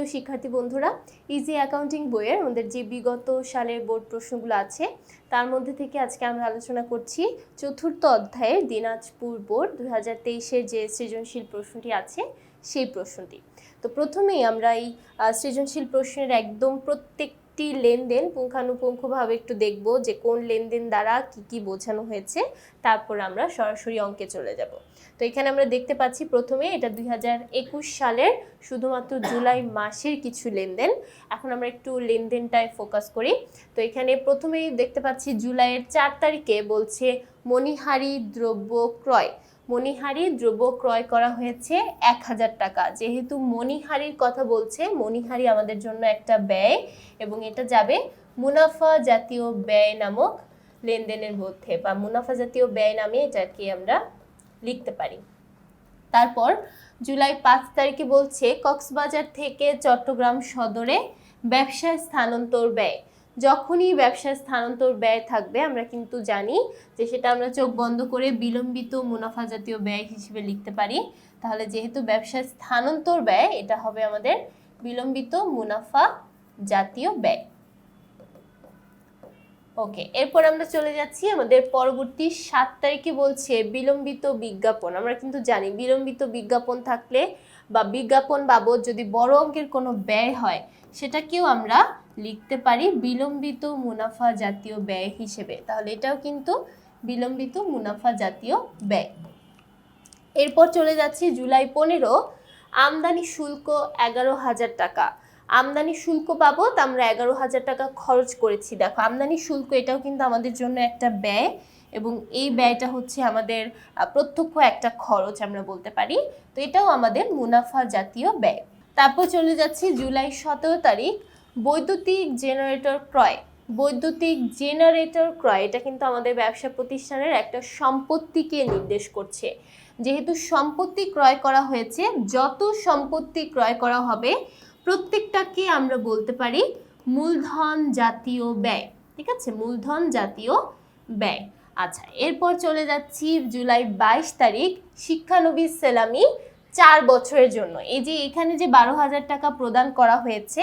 প্রিয় শিক্ষার্থী বন্ধুরা ইজি অ্যাকাউন্টিং বইয়ের আমাদের যে বিগত সালের বোর্ড প্রশ্নগুলো আছে, তার মধ্যে থেকে আজকে আমরা আলোচনা করছি চতুর্থ অধ্যায়ের দিনাজপুর বোর্ড দু হাজার তেইশের যে সৃজনশীল প্রশ্নটি আছে, সেই প্রশ্নটি। তো প্রথমেই আমরা এই সৃজনশীল প্রশ্নের একদম প্রত্যেকটি লেনদেন পুঙ্খানুপুঙ্খভাবে একটু দেখব যে কোন লেনদেন দ্বারা কি কি বোঝানো হয়েছে, তারপর আমরা সরাসরি অঙ্কে চলে যাব। তো এখানে আমরা দেখতে পাচ্ছি প্রথমে এটা দুই হাজার একুশ সালের শুধুমাত্র জুলাই মাসের কিছু লেনদেন। এখন আমরা একটু লেনদেনটায় ফোকাস করি। তো এখানে প্রথমেই দেখতে পাচ্ছি জুলাইয়ের চার তারিখে বলছে মণিহারি দ্রব্য ক্রয়। মণিহারি দ্রব্য ক্রয় করা হয়েছে এক হাজার টাকা। যেহেতু মণিহারির কথা বলছে, মণিহারি আমাদের জন্য একটা ব্যয় এবং এটা যাবে মুনাফা জাতীয় ব্যয় নামক লেনদেনের মধ্যে বা মুনাফা জাতীয় ব্যয় নামে এটাকে আমরা লিখতে পারি। তারপর জুলাই পাঁচ তারিখে বলছে, কক্সবাজার থেকে চট্টগ্রাম সদরে ব্যবসায় স্থানান্তর ব্যয়। যখনই ব্যবসায় স্থানান্তর ব্যয় থাকবে, আমরা কিন্তু জানি যে সেটা আমরা চোখ বন্ধ করে বিলম্বিত মুনাফা জাতীয় ব্যয় হিসেবে লিখতে পারি। তাহলে যেহেতু ব্যবসায় স্থানান্তর ব্যয়, এটা হবে আমাদের বিলম্বিত মুনাফা জাতীয় ব্যয়। ওকে এরপর আমরা চলে যাচ্ছি আমাদের পরবর্তী সাত তারিখে বলছে বিলম্বিত বিজ্ঞাপন। আমরা কিন্তু জানি বিলম্বিত বিজ্ঞাপন থাকলে বা বিজ্ঞাপন বাবদ যদি বড় অঙ্কের কোনো ব্যয় হয়, সেটাকেও আমরা লিখতে পারি বিলম্বিত মুনাফা জাতীয় ব্যয় হিসেবে। তাহলে এটাও কিন্তু বিলম্বিত মুনাফা জাতীয় ব্যয়। এরপর চলে যাচ্ছি জুলাই পনেরো, আমদানি শুল্ক এগারো হাজার টাকা। আমদানি শুল্ক বাবদ আমরা এগারো হাজার টাকা খরচ করেছি। দেখো, আমদানি শুল্ক এটাও কিন্তু আমাদের জন্য একটা ব্যয় এবং এই ব্যয়টা হচ্ছে আমাদের প্রত্যক্ষ একটা খরচ আমরা বলতে পারি। তো এটাও আমাদের মুনাফা জাতীয় ব্যয়। তারপর চলে যাচ্ছি জুলাই সতেরো তারিখ, বৈদ্যুতিক জেনারেটর ক্রয়। বৈদ্যুতিক জেনারেটর ক্রয়, এটা কিন্তু আমাদের ব্যবসা প্রতিষ্ঠানের একটা সম্পত্তিকে নির্দেশ করছে। যেহেতু সম্পত্তি ক্রয় করা হয়েছে, যত সম্পত্তি ক্রয় করা হবে প্রত্যেকটাকে আমরা বলতে পারি মূলধন জাতীয় ব্যয়, ঠিক আছে? মূলধন জাতীয় ব্যয়। আচ্ছা এরপর চলে যাচ্ছি জুলাই বাইশ তারিখ শিক্ষানবী সেলামি চার বছরের জন্য। এই যে এখানে যে বারো হাজার টাকা প্রদান করা হয়েছে,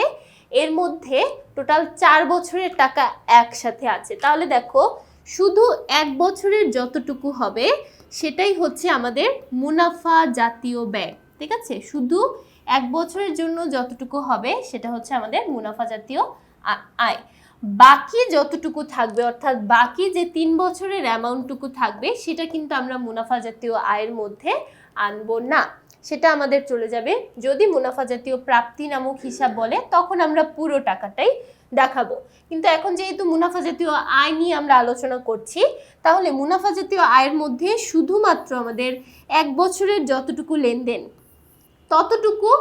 এর মধ্যে টোটাল চার বছরের টাকা একসাথে আছে। তাহলে দেখো, শুধু এক বছরের যতটুকু হবে, সেটাই হচ্ছে আমাদের মুনাফা জাতীয় ব্যয়, ঠিক আছে? শুধু এক বছরের জন্য যতটুকু হবে, সেটা হচ্ছে আমাদের মুনাফা জাতীয় আয়। বাকি যতটুকু থাকবে, অর্থাৎ বাকি যে তিন বছরের অ্যামাউন্টটুকু থাকবে, সেটা কিন্তু আমরা মুনাফা জাতীয় আয়ের মধ্যে আনব না। সেটা আমাদের চলে যাবে। যদি মুনাফা জাতীয় প্রাপ্তি নামক হিসাব বলে, তখন আমরা পুরো টাকাটাই দেখাবো। কিন্তু এখন যেহেতু মুনাফা জাতীয় আয় নিয়ে আমরা আলোচনা করছি, তাহলে মুনাফা জাতীয় আয়ের মধ্যে শুধুমাত্র আমাদের এক বছরের যতটুকু লেনদেন ততটুকু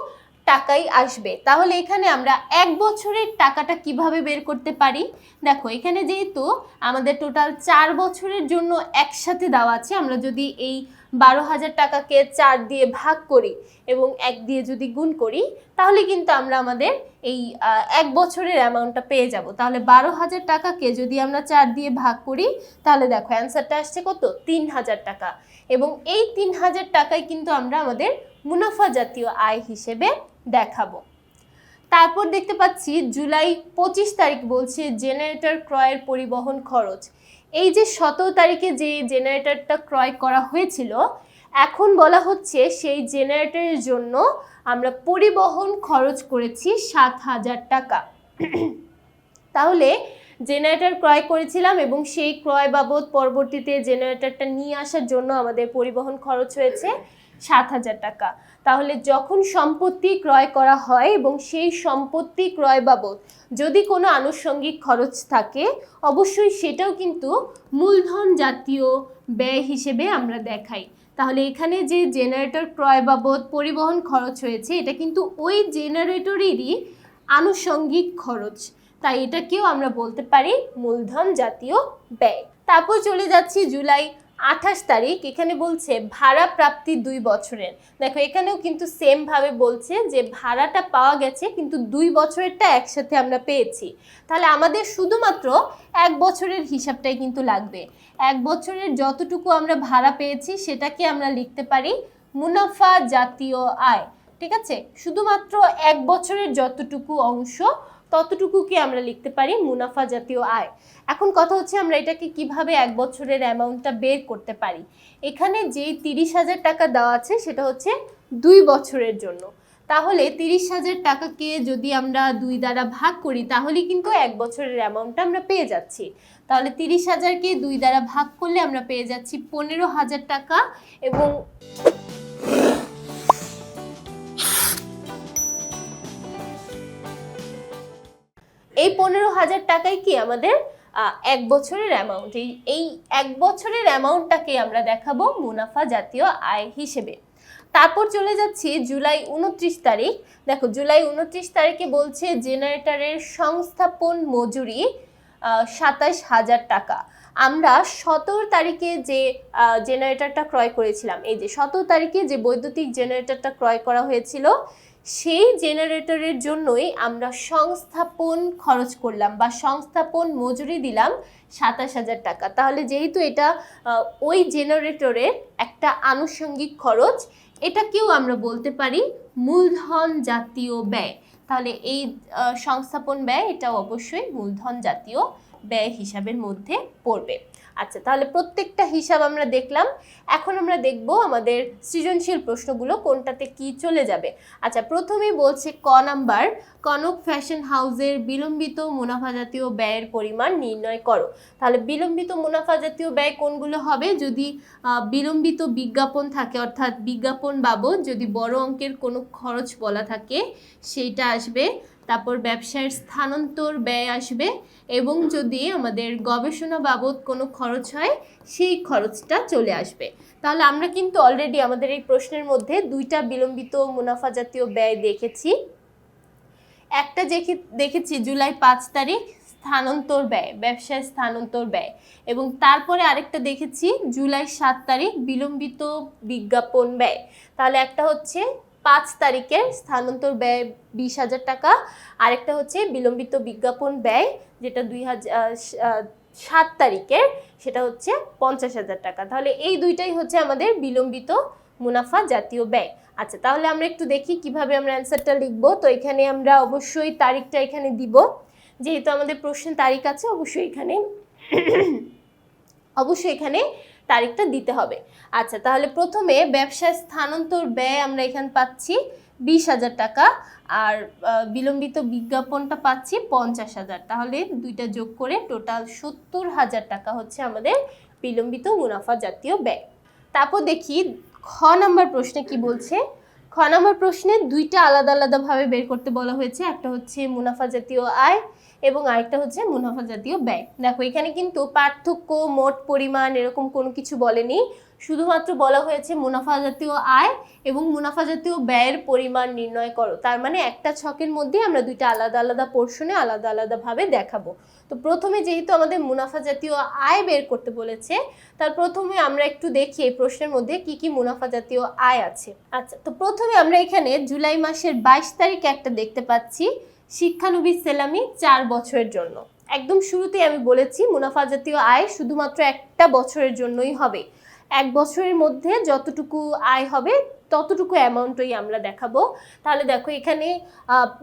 টাকাই আসবে। তাহলে এখানে আমরা এক বছরের টাকাটা কীভাবে বের করতে পারি? দেখো, এখানে যেহেতু আমাদের টোটাল চার বছরের জন্য একসাথে দেওয়া আছে, আমরা যদি এই বারো হাজার টাকাকে চার দিয়ে ভাগ করি এবং এক দিয়ে যদি গুণ করি, তাহলে কিন্তু আমরা আমাদের এই এক বছরের অ্যামাউন্টটা পেয়ে যাব। তাহলে বারো হাজার টাকাকে যদি আমরা চার দিয়ে ভাগ করি, তাহলে দেখো অ্যান্সারটা আসছে কত? তিন হাজার টাকা। এবং এই তিন হাজার টাকায় কিন্তু আমরা আমাদের মুনাফা জাতীয় আয় হিসেবে দেখাবো। তারপর দেখতে পাচ্ছি, জুলাই পঁচিশ তারিখ বলছে জেনারেটর ক্রয়ের পরিবহন খরচ। এই যে সতেরো তারিখে যে জেনারেটরটা ক্রয় করা হয়েছিল, এখন বলা হচ্ছে সেই জেনারেটরের জন্য আমরা পরিবহন খরচ করেছি সাত হাজার টাকা। তাহলে জেনারেটর ক্রয় করেছিলাম এবং সেই ক্রয় বাবদ পরবর্তীতে জেনারেটরটা নিয়ে আসার জন্য আমাদের পরিবহন খরচ হয়েছে সাত হাজার টাকা। তাহলে যখন সম্পত্তি ক্রয় করা হয় এবং সেই সম্পত্তি ক্রয় বাবদ যদি কোনো আনুষঙ্গিক খরচ থাকে, অবশ্যই সেটাও কিন্তু মূলধন জাতীয় ব্যয় হিসেবে আমরা দেখাই। তাহলে এখানে যে জেনারেটর ক্রয় বাবদ পরিবহন খরচ হয়েছে, এটা কিন্তু ওই জেনারেটরেরই আনুষঙ্গিক খরচ। তাই এটাকেও আমরা বলতে পারি মূলধন জাতীয় ব্যয়। তারপর চলে যাচ্ছি জুলাই আঠাশ তারিখ, এখানে বলছে ভাড়া প্রাপ্তি দুই বছরের। দেখো, এখানেও কিন্তু সেম ভাবে বলছে যে ভাড়াটা পাওয়া গেছে, কিন্তু দুই বছরেরটা একসাথে আমরা পেয়েছি। তাহলে আমাদের শুধুমাত্র এক বছরের হিসাবটাই কিন্তু লাগবে। এক বছরের যতটুকু আমরা ভাড়া পেয়েছি, সেটাকে আমরা লিখতে পারি মুনাফা জাতীয় আয়। ঠিক আছে? শুধুমাত্র এক বছরের যতটুকু অংশ ততটুকুকে আমরা লিখতে পারি? মুনাফা জাতীয় আয়। এখন কথা হচ্ছে আমরা এটাকে কীভাবে এক বছরের অ্যামাউন্টটা বের করতে পারি? এখানে যেই তিরিশ হাজার টাকা দেওয়া আছে, সেটা হচ্ছে দুই বছরের জন্য। তাহলে তিরিশ হাজার টাকাকে যদি আমরা দুই দ্বারা ভাগ করি, তাহলে কিন্তু এক বছরের অ্যামাউন্টটা আমরা পেয়ে যাচ্ছি। তাহলে তিরিশ হাজারকে দুই দ্বারা ভাগ করলে আমরা পেয়ে যাচ্ছি পনেরো হাজার টাকা এবং এই পনেরো হাজার টাকাই কি আমাদের এক বছরের অ্যামাউন্ট এই এই এক বছরের অ্যামাউন্টটাকে আমরা দেখাবো মুনাফা জাতীয় আয় হিসেবে। তারপর চলে যাচ্ছি জুলাই উনত্রিশ তারিখ। দেখো, জুলাই উনত্রিশ তারিখে বলছে জেনারেটরের সংস্থাপন মজুরি সাতাশ হাজার টাকা। আমরা সতেরো তারিখে যে জেনারেটরটা ক্রয় করেছিলাম, এই যে সতেরো তারিখে যে বৈদ্যুতিক জেনারেটরটা ক্রয় করা হয়েছিল সেই জেনারেটরের জন্যই আমরা সংস্থাপন খরচ করলাম বা সংস্থাপন মজুরি দিলাম সাতাশ হাজার টাকা। তাহলে যেহেতু এটা ওই জেনারেটরের একটা আনুষঙ্গিক খরচ, এটাকেও আমরা বলতে পারি মূলধন জাতীয় ব্যয়। তাহলে এই সংস্থাপন ব্যয় এটা অবশ্যই মূলধন জাতীয় ব্যয় হিসাবের মধ্যে পড়বে। আচ্ছা তাহলে প্রত্যেকটা হিসাব আমরা দেখলাম। এখন আমরা দেখব আমাদের সৃজনশীল প্রশ্নগুলো কোনটাতে কি চলে যাবে। আচ্ছা প্রথমেই বলছে ক নাম্বার, কনক ফ্যাশন হাউসের বিলম্বিত মুনাফা জাতীয় ব্যয়ের পরিমাণ নির্ণয় করো। তাহলে বিলম্বিত মুনাফা জাতীয় ব্যয় কোনগুলো হবে? যদি বিলম্বিত বিজ্ঞাপন থাকে, অর্থাৎ বিজ্ঞাপন বাবদ যদি বড় অঙ্কের কোনো খরচ বলা থাকে, সেইটা আসবে তারপর ব্যবসায়ের স্থানান্তর ব্যয় আসবে এবং যদি আমাদের গবেষণা বাবদ কোনো খরচ হয়, সেই খরচটা চলে আসবে। তাহলে আমরা কিন্তু অলরেডি আমাদের এই প্রশ্নের মধ্যে দুইটা বিলম্বিত মুনাফা জাতীয় ব্যয় দেখেছি। একটা দেখে, দেখেছি জুলাই পাঁচ তারিখ স্থানান্তর ব্যয়, ব্যবসায় স্থানান্তর ব্যয় এবং তারপরে আরেকটা দেখেছি জুলাই সাত তারিখ বিলম্বিত বিজ্ঞাপন ব্যয়। তাহলে একটা হচ্ছে পাঁচ তারিখের স্থানান্তর ব্যয় বিশ হাজার টাকা। আরেকটা হচ্ছে বিলম্বিত বিজ্ঞাপন ব্যয়, যেটা দুই হাজার সাত তারিখের সেটা হচ্ছে পঞ্চাশ হাজার টাকা। তাহলে এই দুইটাই হচ্ছে আমাদের বিলম্বিত মুনাফা জাতীয় ব্যয়। আচ্ছা তাহলে আমরা একটু দেখি কীভাবে আমরা অ্যান্সারটা লিখব। তো এখানে আমরা অবশ্যই তারিখটা এখানে দিব। যেহেতু আমাদের প্রশ্নের তারিখ আছে, অবশ্যই এখানে অবশ্যই এখানে তারিখটা দিতে হবে। আচ্ছা তাহলে প্রথমে ব্যবসায় স্থানান্তর ব্যয় আমরা এখানে পাচ্ছি বিশ হাজার টাকা আর বিলম্বিত বিজ্ঞাপনটা পাচ্ছি পঞ্চাশ হাজার। তাহলে দুইটা যোগ করে টোটাল সত্তর হাজার টাকা হচ্ছে আমাদের বিলম্বিত মুনাফা জাতীয় ব্যয়। তারপর দেখি খ নাম্বার প্রশ্নে কি বলছে? খ নাম্বার প্রশ্নে দুইটা আলাদা আলাদাভাবে বের করতে বলা হয়েছে। একটা হচ্ছে মুনাফা জাতীয় আয় এবং আরেকটা হচ্ছে মুনাফা জাতীয় ব্যয়। দেখো, এখানে কিন্তু পার্থক্য, মোট পরিমাণ এরকম কোনো কিছু বলেনি। শুধুমাত্র বলা হয়েছে মুনাফা জাতীয় আয় এবং মুনাফা জাতীয় ব্যয়ের পরিমাণ নির্ণয় করো। তার মানে একটা ছকের মধ্যে আমরা দুইটা আলাদা আলাদা পোর্শনে আলাদা আলাদাভাবে দেখাবো। তো প্রথমে যেহেতু আমাদের মুনাফা জাতীয় আয় বের করতে বলেছে, তার প্রথমে আমরা একটু দেখি এই প্রশ্নের মধ্যে কি কি মুনাফা জাতীয় আয় আছে। আচ্ছা তো প্রথমে আমরা এখানে জুলাই মাসের বাইশ তারিখ একটা দেখতে পাচ্ছি, শিক্ষানবিশ সেলামি চার বছরের জন্য। একদম শুরুতেই আমি বলেছি মুনাফা জাতীয় আয় শুধুমাত্র একটা বছরের জন্যই হবে। এক বছরের মধ্যে যতটুকু আয় হবে ততটুকু অ্যামাউন্টই আমরা দেখাবো। তাহলে দেখো এখানে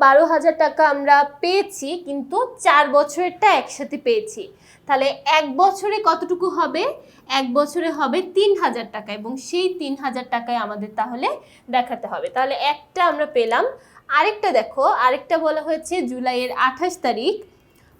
বারো হাজার টাকা আমরা পেয়েছি, কিন্তু চার বছরেরটা একসাথে পেয়েছি। তাহলে এক বছরে কতটুকু হবে? এক বছরে হবে তিন হাজার টাকা এবং সেই তিন হাজার টাকায় আমাদের তাহলে দেখাতে হবে। তাহলে একটা আমরা পেলাম। আরেকটা দেখো, আরেকটা বলা হয়েছে জুলাইয়ের আঠাশ তারিখ,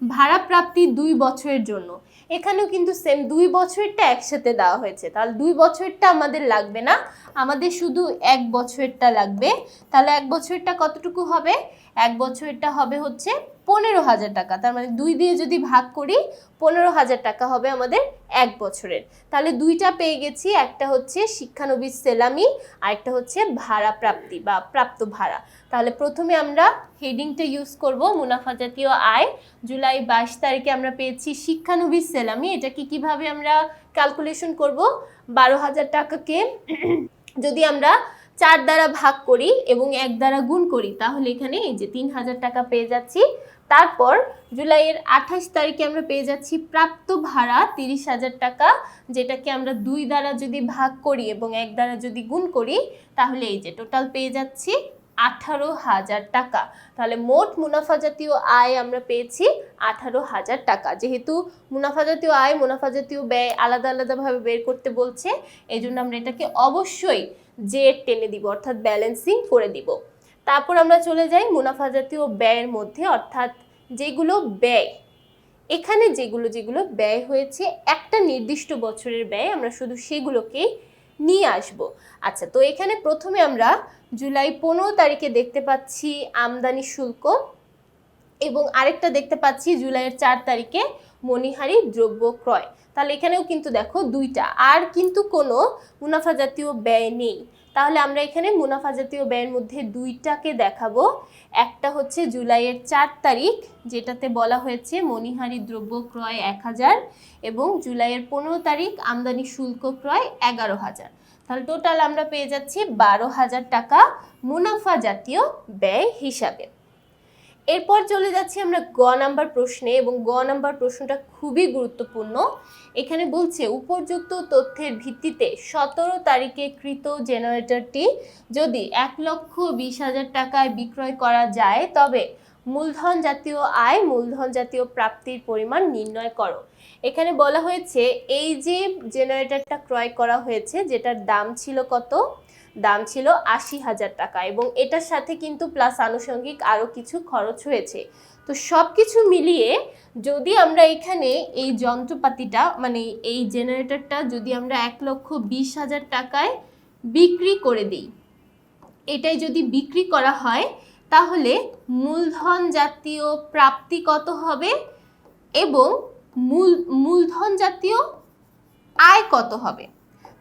ভাড়া প্রাপ্তি দুই বছরের জন্য। এখানেও কিন্তু সেম দুই বছরেরটা একসাথে দেওয়া হয়েছে। তাহলে দুই বছরেরটা আমাদের লাগবে না। আমাদের শুধু এক বছরেরটা লাগবে। তাহলে এক বছরেরটা কতটুকু হবে? এক বছরেরটা হবে হচ্ছে পনেরো হাজার টাকা। তার মানে দুই দিয়ে যদি ভাগ করি, পনেরো হাজার টাকা হবে আমাদের এক বছরের। তাহলে দুইটা পেয়ে গেছি, একটা হচ্ছে শিক্ষানবিশ সেলামি, আর একটা হচ্ছে ভাড়া প্রাপ্তি বা প্রাপ্ত ভাড়া। তাহলে প্রথমে আমরা হেডিংটা ইউজ করব, মুনাফা জাতীয় আয়। জুলাই বাইশ তারিখে আমরা পেয়েছি শিক্ষানবিশ সেলামি। এটাকে কীভাবে আমরা ক্যালকুলেশন করব? বারো হাজার টাকাকে যদি আমরা চার দ্বারা ভাগ করি এবং এক দ্বারা গুণ করি, তাহলে এখানে এই যে তিন হাজার টাকা পেয়ে যাচ্ছি। তারপর জুলাইয়ের আঠাশ তারিখে আমরা পেয়ে যাচ্ছি প্রাপ্ত ভাড়া তিরিশ হাজার টাকা, যেটাকে আমরা দুই দ্বারা যদি ভাগ করি এবং এক দ্বারা যদি গুণ করি, তাহলে এই যে টোটাল পেয়ে যাচ্ছি আঠারো হাজার টাকা। তাহলে মোট মুনাফা জাতীয় আয় আমরা পেয়েছি আঠারো হাজার টাকা। যেহেতু মুনাফা জাতীয় আয়, মুনাফা জাতীয় ব্যয় আলাদা আলাদাভাবে বের করতে বলছে এই জন্য আমরা এটাকে অবশ্যই জেড টেনে দিব, অর্থাৎ ব্যালেন্সিং করে দিব। তারপর আমরা চলে যাই মুনাফা জাতীয় ব্যয়ের মধ্যে, অর্থাৎ যেগুলো ব্যয়। এখানে যেগুলো যেগুলো ব্যয় হয়েছে, একটা নির্দিষ্ট বছরের ব্যয় আমরা শুধু সেগুলোকেই নিয়ে আসব। আচ্ছা তো এখানে প্রথমে আমরা জুলাই পনেরো তারিখে দেখতে পাচ্ছি আমদানি শুল্ক এবং আরেকটা দেখতে পাচ্ছি জুলাইয়ের চার তারিখে মণিহারি দ্রব্য ক্রয়। তাহলে এখানেও কিন্তু দেখো দুইটা, আর কিন্তু কোনো মুনাফা জাতীয় ব্যয় নেই। তাহলে আমরা এখানে মুনাফা জাতীয় ব্যয়ের মধ্যে দুইটাকে দেখাবো। একটা হচ্ছে জুলাইয়ের চার তারিখ, যেটাতে বলা হয়েছে মণিহারি দ্রব্য ক্রয় এক হাজার এবং জুলাইয়ের পনেরো তারিখ আমদানি শুল্ক ক্রয় এগারো হাজার। তাহলে টোটাল আমরা পেয়ে যাচ্ছি বারো হাজার টাকা মুনাফা জাতীয় ব্যয় হিসাবে। এরপর চলে যাচ্ছি আমরা গ নাম্বার প্রশ্নে এবং গ নাম্বার প্রশ্নটা খুবই গুরুত্বপূর্ণ। এখানে বলছে, উপযুক্ত তথ্যের ভিত্তিতে সতেরো তারিখে কৃত জেনারেটরটি যদি এক লক্ষ বিশ হাজার টাকায় বিক্রয় করা যায়, তবে মূলধন জাতীয় আয়, মূলধন জাতীয় প্রাপ্তির পরিমাণ নির্ণয় করো। এখানে বলা হয়েছে, এই যে জেনারেটরটা ক্রয় করা হয়েছে, যেটার দাম ছিল কত? দাম ছিল আশি হাজার টাকা এবং এটার সাথে কিন্তু প্লাস আনুষঙ্গিক আরও কিছু খরচ হয়েছে। তো সব কিছু মিলিয়ে যদি আমরা এখানে এই যন্ত্রপাতিটা মানে এই জেনারেটরটা যদি আমরা এক লক্ষ বিশ হাজার টাকায় বিক্রি করে দিই, এটাই যদি বিক্রি করা হয়, তাহলে মূলধন জাতীয় প্রাপ্তি কত হবে এবং মূল, মূলধন জাতীয় আয় কত হবে?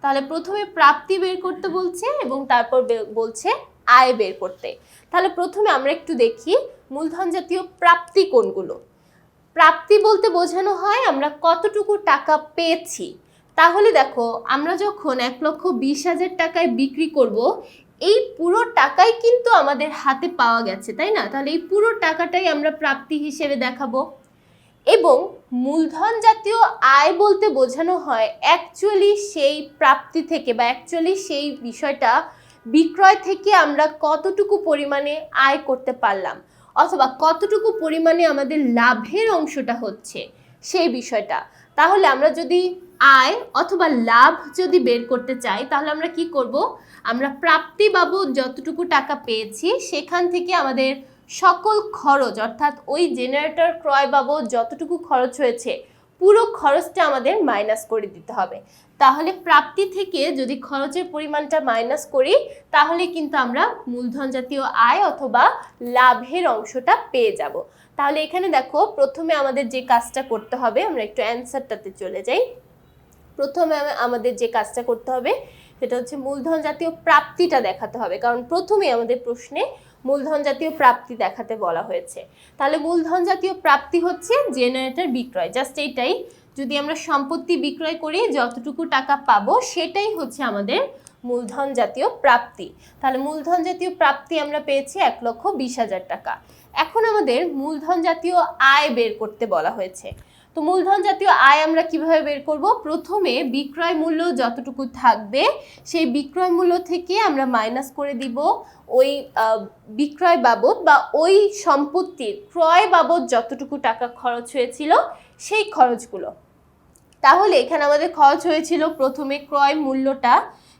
তাহলে প্রথমে প্রাপ্তি বের করতে বলছে এবং তারপর বলছে আয় বের করতে। তাহলে প্রথমে আমরা একটু দেখি মূলধন জাতীয় প্রাপ্তি কোনগুলো। প্রাপ্তি বলতে বোঝানো হয় আমরা কতটুকু টাকা পেয়েছি। তাহলে দেখো, আমরা যখন এক লক্ষ বিশ হাজার টাকায় বিক্রি করব, এই পুরো টাকাই কিন্তু আমাদের হাতে পাওয়া গেছে, তাই না? তাহলে এই পুরো টাকাটাই আমরা প্রাপ্তি হিসেবে দেখাবো। এবং মূলধন জাতীয় আয় বলতে বোঝানো হয় অ্যাকচুয়ালি সেই প্রাপ্তি থেকে বা অ্যাকচুয়ালি সেই বিষয়টা বিক্রয় থেকে আমরা কতটুকু পরিমাণে আয় করতে পারলাম অথবা কতটুকু পরিমাণে আমাদের লাভের অংশটা হচ্ছে সেই বিষয়টা। তাহলে আমরা যদি আয় অথবা লাভ যদি বের করতে চাই, তাহলে আমরা কি করব? আমরা প্রাপ্তি বাবদ যতটুকু টাকা পেয়েছি, সেখান থেকে আমাদের সকল খরচ, অর্থাৎ ওই জেনারেটর ক্রয় বাবদ যতটুকু খরচ হয়েছে, পুরো খরচটা আমাদের মাইনাস করে দিতে হবে। তাহলে প্রাপ্তি থেকে যদি খরচের পরিমাণটা মাইনাস করি, তাহলে কিন্তু আমরা মূলধন জাতীয় আয় অথবা লাভের অংশটা পেয়ে যাব। তাহলে এখানে দেখো, প্রথমে আমাদের যে কাজটা করতে হবে, আমরা একটু অ্যান্সারটাতে চলে যাই। প্রথমে আমাদের যে কাজটা করতে হবে, সেটা হচ্ছে মূলধন জাতীয় প্রাপ্তিটা দেখাতে হবে। কারণ প্রথমে আমাদের প্রশ্নে মূলধন জাতীয় প্রাপ্তি দেখাতে বলা হয়েছে। তাহলে মূলধন জাতীয় প্রাপ্তি হচ্ছে জেনারেটর বিক্রয়। জাস্ট এইটাই। যদি আমরা সম্পত্তি বিক্রয় করি, যতটুকু টাকা পাবো, সেটাই হচ্ছে আমাদের মূলধন জাতীয় প্রাপ্তি। তাহলে মূলধন জাতীয় প্রাপ্তি আমরা পেয়েছি এক লক্ষ বিশ হাজার টাকা। এখন আমাদের মূলধন জাতীয় আয় বের করতে বলা হয়েছে। তো মূলধন জাতীয় আয় আমরা কীভাবে বের করব? প্রথমে বিক্রয় মূল্য যতটুকু থাকবে, সেই বিক্রয় মূল্য থেকে আমরা মাইনাস করে দিব ওই বিক্রয় বাবদ বা ওই সম্পত্তির ক্রয় বাবদ যতটুকু টাকা খরচ হয়েছিল সেই খরচগুলো। তাহলে এখানে আমাদের খরচ হয়েছিল প্রথমে ক্রয় মূল্যটা,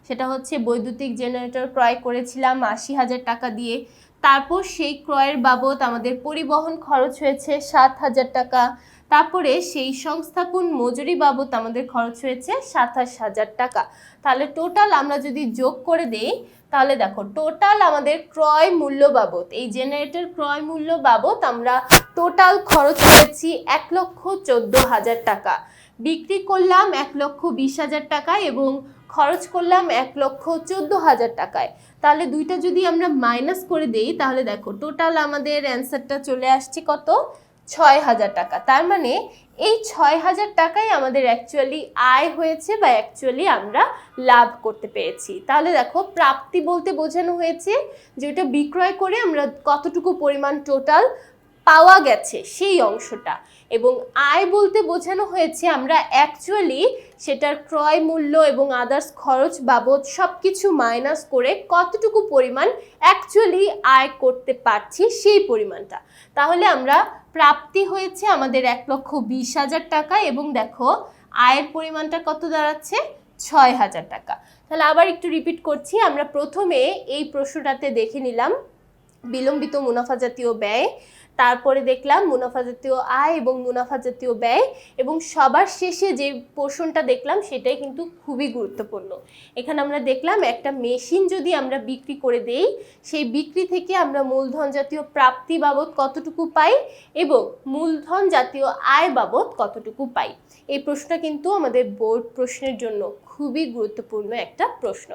সেটা হচ্ছে বৈদ্যুতিক জেনারেটর ক্রয় করেছিলাম আশি হাজার টাকা দিয়ে। তারপর সেই ক্রয়ের বাবদ আমাদের পরিবহন খরচ হয়েছে সাত হাজার টাকা। তারপরে সেই সংস্থাপন মজুরি বাবদ আমাদের খরচ হয়েছে সাতাশ হাজার টাকা। তাহলে টোটাল আমরা যদি যোগ করে দেই, তাহলে দেখো টোটাল আমাদের ক্রয় মূল্য বাবদ, এই জেনারেটর ক্রয় মূল্য বাবদ আমরা টোটাল খরচ করেছি এক লক্ষ চোদ্দ হাজার টাকা। বিক্রি করলাম এক লক্ষ বিশ হাজার টাকায় এবং খরচ করলাম এক লক্ষ চোদ্দ হাজার টাকায়। তাহলে দুইটা যদি আমরা মাইনাস করে দেই, তাহলে দেখো টোটাল আমাদের অ্যান্সারটা চলে আসছে কত? ছয় হাজার টাকা। তার মানে এই ছয় হাজার টাকাই আমাদের অ্যাকচুয়ালি আয় হয়েছে বা অ্যাকচুয়ালি আমরা লাভ করতে পেরেছি। তাহলে দেখো প্রাপ্তি বলতে বোঝানো হয়েছে যে ওটা বিক্রয় করে আমরা কতটুকু পরিমাণ টোটাল পাওয়া গেছে সেই অংশটা। এবং আয় বলতে বোঝানো হয়েছে আমরা অ্যাকচুয়ালি সেটার ক্রয় মূল্য এবং আদার্স খরচ বাবদ সব কিছু মাইনাস করে কতটুকু পরিমাণ অ্যাকচুয়ালি আয় করতে পারছি সেই পরিমাণটা। তাহলে আমরা প্রাপ্তি হয়েছে আমাদের এক লক্ষ বিশ হাজার টাকা এবং দেখো আয়ের পরিমাণটা কত দাঁড়াচ্ছে? ছয় হাজার টাকা। তাহলে আবার একটু রিপিট করছি, আমরা প্রথমে এই প্রশ্নটাতে দেখে নিলাম। বিলম্বিত মুনাফা জাতীয় ব্যয় তারপরে দেখলাম মুনাফা জাতীয় আয় এবং মুনাফা জাতীয় ব্যয় এবং সবার শেষে যে পোর্শনটা দেখলাম সেটাই কিন্তু খুবই গুরুত্বপূর্ণ। এখানে আমরা দেখলাম একটা মেশিন যদি আমরা বিক্রি করে দেই, সেই বিক্রি থেকে আমরা মূলধন জাতীয় প্রাপ্তি বাবদ কতটুকু পাই এবং মূলধন জাতীয় আয় বাবদ কতটুকু পাই? এই প্রশ্নটা কিন্তু আমাদের বোর্ড প্রশ্নের জন্য খুবই গুরুত্বপূর্ণ একটা প্রশ্ন।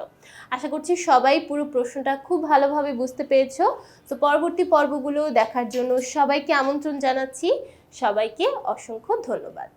আশা করছি সবাই পুরো প্রশ্নটা খুব ভালোভাবে বুঝতে পেরেছ। তো পরবর্তী পর্বগুলো দেখার জন্য সবাইকে আমন্ত্রণ জানাচ্ছি। সবাইকে অসংখ্য ধন্যবাদ।